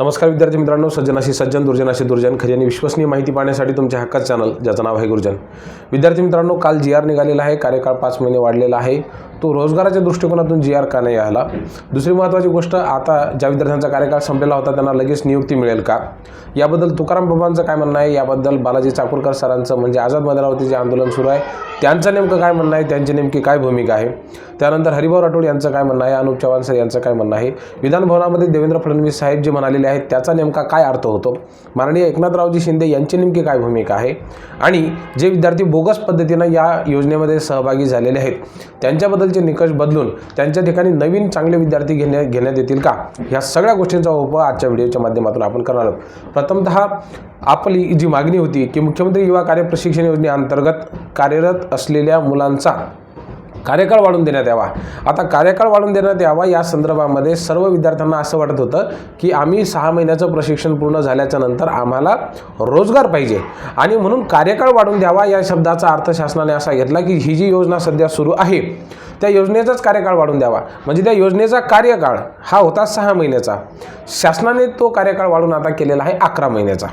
नमस्कार विद्यार्थी मित्रांनो सज्जनाशी सज्जन दुर्जनाशी दुर्जन खरी आणि विश्वसनीय माहिती पाहण्यासाठी तुमच्या हक्काच चॅनल ज्याचं नाव आहे गुरुजन. विद्यार्थी मित्रांनो काल जी आर निघालेला आहे कार्यकाळ पाच महिने वाढलेला आहे. तो रोजगाराच्या दृष्टिकोनातून जी आर का नाही आला? दुसरी महत्त्वाची गोष्ट आता ज्या विद्यार्थ्यांचा कार्यकाळ संपलेला होता त्यांना लगेच नियुक्ती मिळेल का? याबद्दल तुकाराम बाबांचं काय म्हणणं आहे? याबद्दल बालाजी चाकूरकर सरांचं म्हणजे आझाद मैदानावरती जे आंदोलन सुरू आहे त्यांचं नेमकं काय म्हणणं आहे? त्यांची नेमकी काय भूमिका आहे? त्यानंतर हरिभाऊ राठोड यांचं काय म्हणणं आहे? अनुप चव्हाण सर यांचं काय म्हणणं आहे? विधानभवनामध्ये देवेंद्र फडणवीस साहेब जे म्हणालेले आहेत त्याचा नेमका काय अर्थ होतो? माननीय एकनाथरावजी शिंदे यांची नेमकी काय भूमिका आहे? आणि जे विद्यार्थी बोगस पद्धतीनं या योजनेमध्ये सहभागी झालेले आहेत त्यांच्याबद्दल त्यांच्याबद्दलचे निकष बदलून त्यांच्या ठिकाणी नवीन चांगले विद्यार्थी घेण्या घेण्यात येतील का? ह्या सगळ्या गोष्टींचा उप आजच्या व्हिडिओच्या माध्यमातून आपण करणार आहोत. प्रथमतः आपली जी मागणी होती की मुख्यमंत्री युवा कार्य प्रशिक्षण योजनेअंतर्गत कार्यरत असलेल्या मुलांचा कार्यकाळ वाढवून देण्यात यावा. आता कार्यकाळ वाढवून देण्यात यावा या संदर्भामध्ये सर्व विद्यार्थ्यांना असं वाटत होतं की आम्ही सहा महिन्याचं प्रशिक्षण पूर्ण झाल्याच्यानंतर आम्हाला रोजगार पाहिजे. आणि म्हणून कार्यकाळ वाढवून द्यावा या शब्दाचा अर्थ शासनाने असा घेतला की ही जी योजना सध्या सुरू आहे त्या योजनेचाच कार्यकाळ वाढवून द्यावा. म्हणजे त्या योजनेचा कार्यकाळ हा होता सहा महिन्याचा. शासनाने तो कार्यकाळ वाढून आता केलेला आहे अकरा महिन्याचा.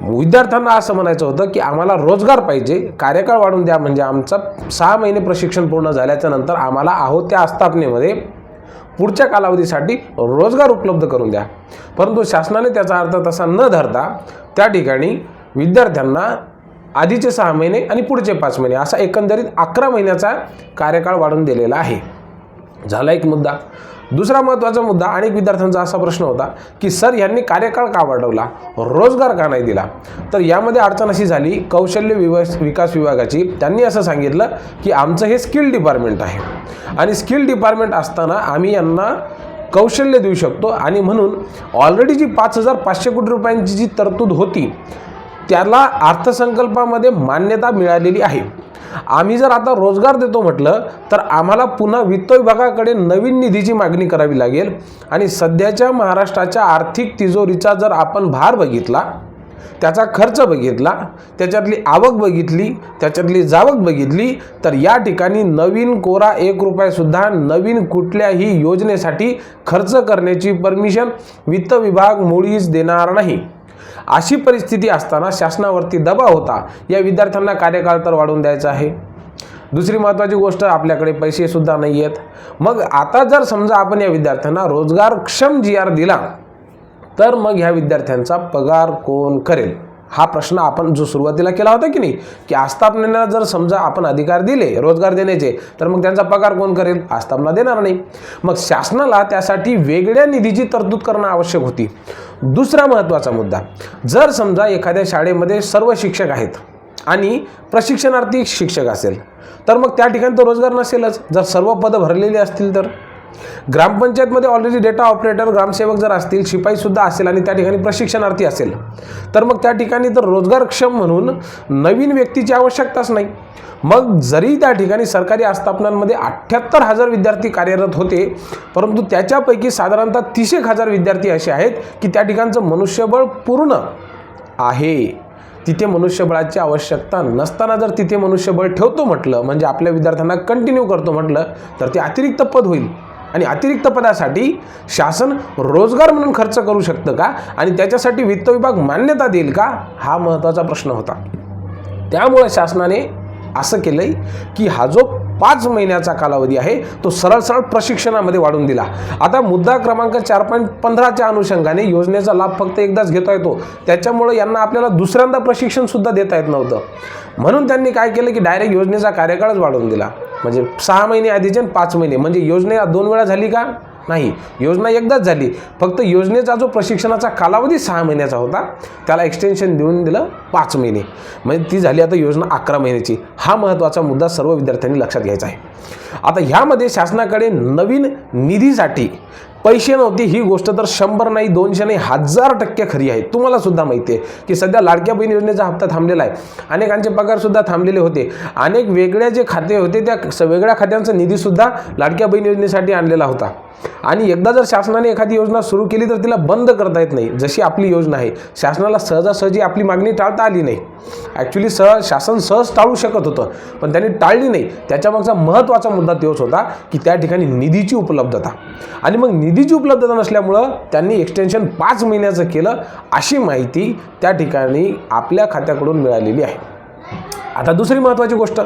विद्यार्थ्यांना असं म्हणायचं होतं की आम्हाला रोजगार पाहिजे कार्यकाळ वाढून द्या म्हणजे आमचं सहा महिने प्रशिक्षण पूर्ण झाल्याच्यानंतर आम्हाला आहोत त्या आस्थापनेमध्ये पुढच्या कालावधीसाठी रोजगार उपलब्ध करून द्या. परंतु शासनाने त्याचा अर्थ तसा न धरता त्या ठिकाणी विद्यार्थ्यांना आधीचे सहा महिने आणि पुढचे पाच महिने असा एकंदरीत अकरा महिन्याचा कार्यकाळ वाढून दिलेला आहे. झाला एक मुद्दा. दुसरा महत्त्वाचा मुद्दा अनेक विद्यार्थ्यांचा असा प्रश्न होता की सर यांनी कार्यकाळ का वाढवला? रोजगार का नाही दिला? तर यामध्ये अडचण अशी झाली कौशल्य विवास विकास विभागाची. त्यांनी असं सांगितलं की आमचं हे स्किल डिपार्टमेंट आहे. आणि स्किल डिपार्टमेंट असताना आम्ही यांना कौशल्य देऊ शकतो आणि म्हणून ऑलरेडी जी पाच हजार पाचशे कोटी रुपयांची जी तरतूद होती त्याला अर्थसंकल्पामध्ये मान्यता मिळालेली आहे. आम्ही जर आता रोजगार देतो म्हटलं तर आम्हाला पुन्हा वित्त विभागाकडे नवीन निधीची मागणी करावी लागेल. आणि सध्याच्या महाराष्ट्राच्या आर्थिक तिजोरीचा जर आपण भार बघितला त्याचा खर्च बघितला त्याच्यातली आवक बघितली त्याच्यातली जावक बघितली तर या ठिकाणी नवीन कोरा एक रुपयासुद्धा नवीन कुठल्याही योजनेसाठी खर्च करण्याची परमिशन वित्त विभाग मुळीच देणार नाही. अशी परिस्थिती असताना शासनावरती दबाव होता. या विद्यार्थ्यांना कार्यकाळ तर वाढवून द्यायचा आहे. दुसरी महत्त्वाची गोष्ट आपल्याकडे पैसेसुद्धा नाही आहेत मग आता जर समजा आपण या विद्यार्थ्यांना रोजगारक्षम जी आर दिला तर मग ह्या विद्यार्थ्यांचा पगार कोण करेल? हा प्रश्न आपण जो सुरुवातीला केला होता की नाही की आस्थापनेला जर समजा आपण अधिकार दिले रोजगार देण्याचे तर मग त्यांचा पगार कोण करेल? आस्थापना देणार नाही. मग शासनाला त्यासाठी वेगळ्या निधीची तरतूद करणं आवश्यक होती. दुसरा महत्त्वाचा मुद्दा जर समजा एखाद्या शाळेमध्ये सर्व शिक्षक आहेत आणि प्रशिक्षणार्थी शिक्षक असेल तर मग त्या ठिकाणी तर रोजगार नसेलच. जर सर्व पदं भरलेली असतील तर? ग्रामपंचायतमध्ये ऑलरेडी डेटा ऑपरेटर ग्रामसेवक जर असतील शिपाईसुद्धा असेल आणि त्या ठिकाणी प्रशिक्षणार्थी असेल तर मग त्या ठिकाणी तर रोजगारक्षम म्हणून नवीन व्यक्तीची आवश्यकताच नाही. मग जरी त्या ठिकाणी सरकारी आस्थापनांमध्ये अठ्ठ्याहत्तर हजार विद्यार्थी कार्यरत होते परंतु त्याच्यापैकी साधारणतः तीस एक हजार विद्यार्थी असे आहेत की त्या ठिकाणचं मनुष्यबळ पूर्ण आहे. तिथे मनुष्यबळाची आवश्यकता नसताना जर तिथे मनुष्यबळ ठेवतो म्हटलं म्हणजे आपल्या विद्यार्थ्यांना कंटिन्यू करतो म्हटलं तर ते अतिरिक्त पद होईल. आणि अतिरिक्त पदासाठी शासन रोजगार म्हणून खर्च करू शकतं का? आणि त्याच्यासाठी वित्त विभाग मान्यता देईल का? हा महत्त्वाचा प्रश्न होता. त्यामुळे शासनाने असं केलं आहे की हा जो पाच महिन्याचा कालावधी आहे. तो सरळ सरळ प्रशिक्षणामध्ये वाढून दिला. आता मुद्दा क्रमांक चार पॉईंट पंधराच्या अनुषंगाने योजनेचा लाभ फक्त एकदाच घेता येतो. त्याच्यामुळं यांना आपल्याला दुसऱ्यांदा प्रशिक्षणसुद्धा देता येत नव्हतं. म्हणून त्यांनी काय केलं की डायरेक्ट योजनेचा कार्यकाळच वाढवून दिला. म्हणजे सहा महिने आधीचे पाच महिने. म्हणजे योजने दोन वेळा झाली का? नाही योजना एकदाच झाली. फक्त योजनेचा जो प्रशिक्षणाचा कालावधी सहा महिन्याचा होता त्याला एक्सटेन्शन देऊन दिलं पाच महिने. म्हणजे ती झाली आता योजना अकरा महिन्याची. हा महत्त्वाचा मुद्दा सर्व विद्यार्थ्यांनी लक्षात घ्यायचा आहे. आता ह्यामध्ये शासनाकडे नवीन निधीसाठी पैसे नव्हते. ही गोष्ट तर शंभर नाही दोनशे नाही हजार टक्के खरी आहे. तुम्हाला सुद्धा माहिती आहे की सध्या लाडक्या बहीण योजनेचा हप्ता थांबलेला आहे. अनेकांचे पगारसुद्धा थांबलेले होते. अनेक वेगळ्या जे खाते होते त्या स- वेगळ्या खात्यांचा निधीसुद्धा लाडक्या बहीण योजनेसाठी आणलेला होता. आणि एकदा जर शासनाने एखादी योजना सुरू केली तर तिला बंद करता येत नाही जशी आपली योजना आहे. शासनाला सहजासहजी आपली मागणी टाळता आली नाही. ॲक्च्युली सहज शासन सहज टाळू शकत होतं पण त्यांनी टाळली नाही. त्याच्यामागचा महत्त्वाचा मुद्दा तोच होता की त्या ठिकाणी निधीची उपलब्धता. आणि मग निधीची उपलब्धता नसल्यामुळं त्यांनी एक्सटेन्शन पाच महिन्याचं केलं अशी माहिती त्या ठिकाणी आपल्या खात्याकडून मिळालेली आहे. आता दुसरी महत्त्वाची गोष्ट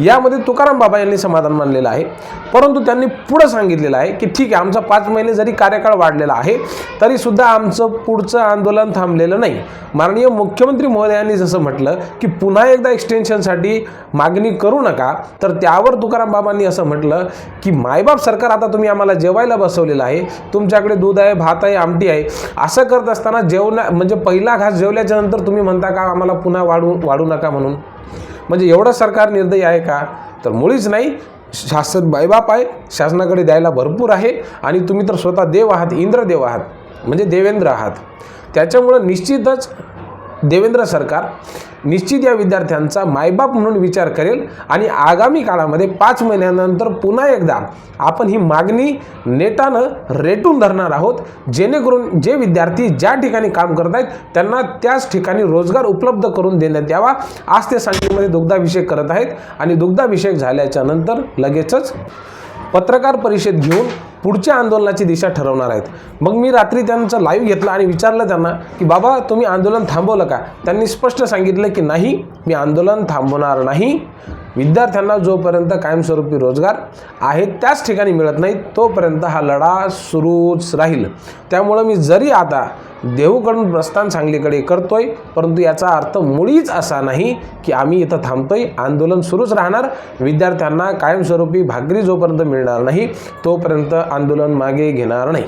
यामध्ये तुकाराम बाबा यांनी समाधान मानलेलं आहे. परंतु त्यांनी पुढं सांगितलेलं आहे की ठीक आहे आमचा पाच महिने जरी कार्यकाळ वाढलेला आहे तरीसुद्धा आमचं पुढचं आंदोलन थांबलेलं नाही. माननीय मुख्यमंत्री महोदयांनी जसं म्हटलं की पुन्हा एकदा एक्सटेन्शनसाठी मागणी करू नका. तर त्यावर तुकाराम बाबांनी असं म्हटलं की मायबाप सरकार आता तुम्ही आम्हाला जेवायला बसवलेलं आहे तुमच्याकडे दूध आहे भात आहे आमटी आहे असं करत असताना जेवणा म्हणजे पहिला घास जेवल्याच्या नंतर तुम्ही म्हणता का आम्हाला पुन्हा वाढू वाढू नका म्हणून? म्हणजे एवढं सरकार निर्दयी आहे का? तर मुळीच नाही. शासन बायबाप आहे. शासनाकडे द्यायला भरपूर आहे. आणि तुम्ही तर स्वतः देव आहात इंद्रदेव आहात. म्हणजे देवेंद्र आहात. त्याच्यामुळं निश्चितच देवेंद्र सरकार निश्चित या विद्यार्थ्यांचा मायबाप म्हणून विचार करेल आणि आगामी काळामध्ये पाच महिन्यानंतर पुन्हा एकदा आपण ही मागणी नेटानं रेटून धरणार आहोत जेणेकरून जे विद्यार्थी ज्या ठिकाणी काम करत आहेत त्यांना त्याच ठिकाणी रोजगार उपलब्ध करून देण्यात यावा. आज ते सांगलीमध्ये दुग्धाभिषेक करत आहेत आणि दुग्धाभिषेक झाल्याच्यानंतर लगेचच पत्रकार परिषद घेऊन पुढच्या आंदोलनाची दिशा ठरवणार आहेत. मग मी रात्री त्यांचं लाईव्ह घेतलं आणि विचारलं त्यांना की बाबा तुम्ही आंदोलन थांबवलं का? त्यांनी स्पष्ट सांगितलं की नाही मी आंदोलन थांबवणार नाही. विद्यार्थ्यांना जोपर्यंत कायमस्वरूपी रोजगार आहे त्याच ठिकाणी मिळत नाही तोपर्यंत हा लढा सुरूच राहील. त्यामुळं मी जरी आता देहूकडून प्रस्थान सांगलीकडे करतोय परंतु याचा अर्थ मुळीच असा नाही की आम्ही इथं थांबतोय. आंदोलन सुरूच राहणार. विद्यार्थ्यांना कायमस्वरूपी भाकरी जोपर्यंत मिळणार नाही तोपर्यंत आंदोलन मागे घेणार नाही.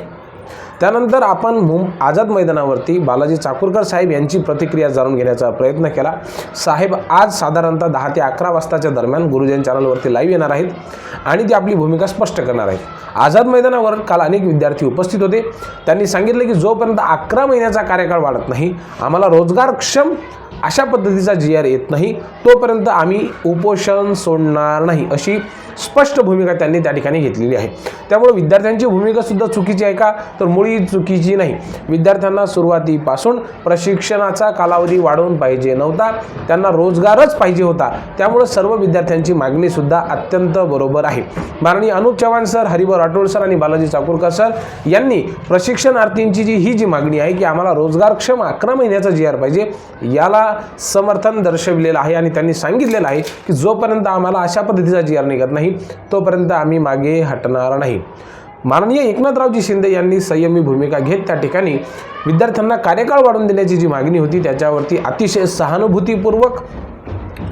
त्यानंतर आपण मुं आझाद मैदानावरती बालाजी चाकूरकर साहेब यांची प्रतिक्रिया जाणून घेण्याचा प्रयत्न केला. साहेब आज साधारणतः दहा ते अकरा वाजताच्या दरम्यान गुरुजन चॅनलवरती लाईव्ह येणार आहेत आणि ती आपली भूमिका स्पष्ट करणार आहेत. आझाद मैदानावर काल अनेक विद्यार्थी उपस्थित होते. त्यांनी सांगितले की जोपर्यंत अकरा महिन्याचा कार्यकाळ वाढत नाही आम्हाला रोजगारक्षम अशा पद्धतीचा जी आर येत नाही तोपर्यंत आम्ही उपोषण सोडणार नाही अशी स्पष्ट भूमिका त्यांनी त्या ठिकाणी घेतलेली आहे. त्यामुळे विद्यार्थ्यांची भूमिकासुद्धा चुकीची आहे का? तर मुळी चुकीची नाही. विद्यार्थ्यांना सुरुवातीपासून प्रशिक्षणाचा कालावधी वाढवून पाहिजे नव्हता. त्यांना रोजगारच पाहिजे होता. त्यामुळे सर्व विद्यार्थ्यांची मागणीसुद्धा अत्यंत बरोबर आहे. माननीय अनुप चव्हाण सर हरिभाऊ राठोड सर आणि बालाजी चाकूरकर सर यांनी प्रशिक्षणार्थींची जी ही जी मागणी आहे की आम्हाला रोजगारक्षम अकरा महिन्याचा जी आर पाहिजे याला समर्थन दर्शविलेलं आहे आणि त्यांनी सांगितलेलं आहे की जोपर्यंत आम्हाला अशा पद्धतीचा जी आर निघत नाही तोपर्यंत आम्ही मागे हटणार नाही. माननीय एकनाथरावजी शिंदे यांनी संयमी भूमिका घेत त्या ठिकाणी विद्यार्थ्यांना कार्यकाळ वाढवून देण्याची जी मागणी होती त्याच्यावरती अतिशय सहानुभूतीपूर्वक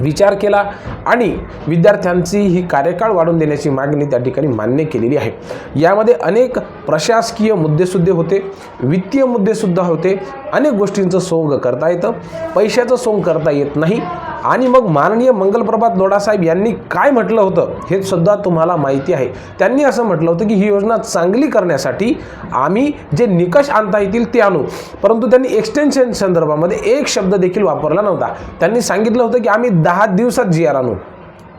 विचार केला आणि विद्यार्थ्यांची ही कार्यकाळ वाढवून देण्याची मागणी त्या ठिकाणी मान्य केलेली आहे. यामध्ये अनेक प्रशासकीय मुद्देसुद्धा होते वित्तीय मुद्देसुद्धा होते. अनेक गोष्टींचं सोंग करता येतं पैशाचं सोंग करता येत नाही. आणि मग माननीय मंगलप्रभात लोढासाहेब यांनी काय म्हटलं होतं हे सुद्धा तुम्हाला माहिती आहे. त्यांनी असं म्हटलं होतं की ही योजना चांगली करण्यासाठी आम्ही जे निकष आणता येतील ते आणू. परंतु त्यांनी एक्सटेन्शन संदर्भामध्ये एक शब्द देखील वापरला नव्हता. त्यांनी सांगितलं होतं की आम्ही दहा दिवसात जी आर आणू.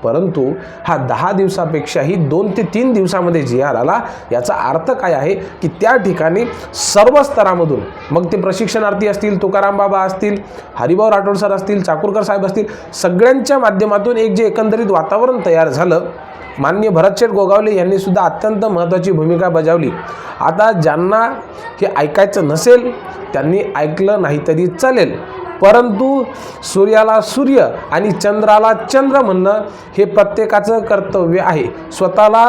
परंतु हा दहा दिवसापेक्षाही दोन ते तीन दिवसामध्ये जी आर आला याचा अर्थ काय आहे की त्या ठिकाणी सर्व स्तरामधून मग ते प्रशिक्षणार्थी असतील तुकाराम बाबा असतील हरिभाऊ राठोड सर असतील चाकूरकर साहेब असतील सगळ्यांच्या माध्यमातून एक जे एकंदरीत वातावरण तयार झालं माननीय भरतशेठ गोगावले यांनी सुद्धा अत्यंत महत्त्वाची भूमिका बजावली. आता ज्यांना हे ऐकायचं नसेल त्यांनी ऐकलं नाही तरी चालेल. परंतु सूर्याला सूर्य आणि चंद्राला चंद्र म्हणणं हे प्रत्येकाचं कर्तव्य आहे. स्वतःला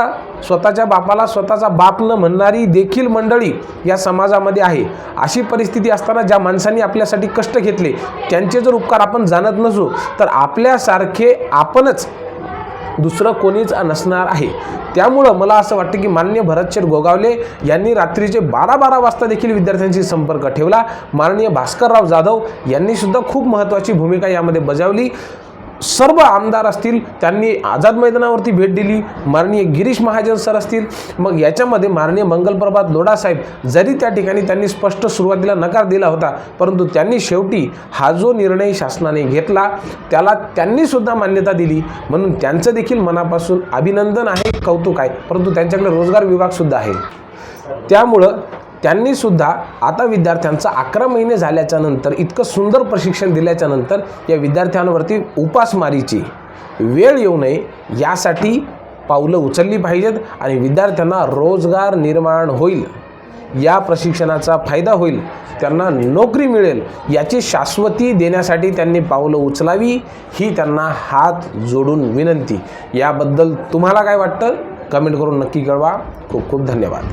स्वतःच्या बापाला स्वतःचा बाप न म्हणणारी देखील मंडळी या समाजामध्ये आहे. अशी परिस्थिती असताना ज्या माणसांनी आपल्यासाठी कष्ट घेतले त्यांचे जर उपकार आपण जाणत नसू तर आपल्यासारखे आपणच दुसरं कोणीच नसणार आहे. त्यामुळं मला असं वाटतं की मान्य भरतशेठ गोगावले यांनी रात्रीचे बारा बारा वाजता देखील विद्यार्थ्यांशी संपर्क ठेवला. माननीय भास्करराव जाधव यांनीसुद्धा खूप महत्त्वाची भूमिका यामध्ये बजावली. सर्व आमदार असतील त्यांनी आझाद मैदानावरती भेट दिली माननीय गिरीश महाजन सर असतील. मग याच्यामध्ये माननीय मंगलप्रभात लोढासाहेब जरी त्या ठिकाणी त्यांनी स्पष्ट सुरुवातीला नकार दिला होता परंतु त्यांनी शेवटी हा जो निर्णय शासनाने घेतला त्याला त्यांनीसुद्धा मान्यता दिली. म्हणून त्यांचं देखील मनापासून अभिनंदन आहे कौतुक आहे. परंतु त्यांच्याकडे रोजगार विभागसुद्धा आहे. त्यामुळं त्यांनी सुद्धा आता विद्यार्थ्यांचा अकरा महिने झाल्याच्यानंतर इतकं सुंदर प्रशिक्षण दिल्याच्या नंतर या विद्यार्थ्यांवरती उपासमारीची वेळ येऊ नये यासाठी पावलं उचलली पाहिजेत आणि विद्यार्थ्यांना रोजगार निर्माण होईल. या प्रशिक्षणाचा फायदा होईल. त्यांना नोकरी मिळेल याची शाश्वती देण्यासाठी त्यांनी पावलं उचलावी ही त्यांना हात जोडून विनंती. याबद्दल तुम्हाला काय वाटतं? कमेंट करून नक्की कळवा. खूप खूप धन्यवाद.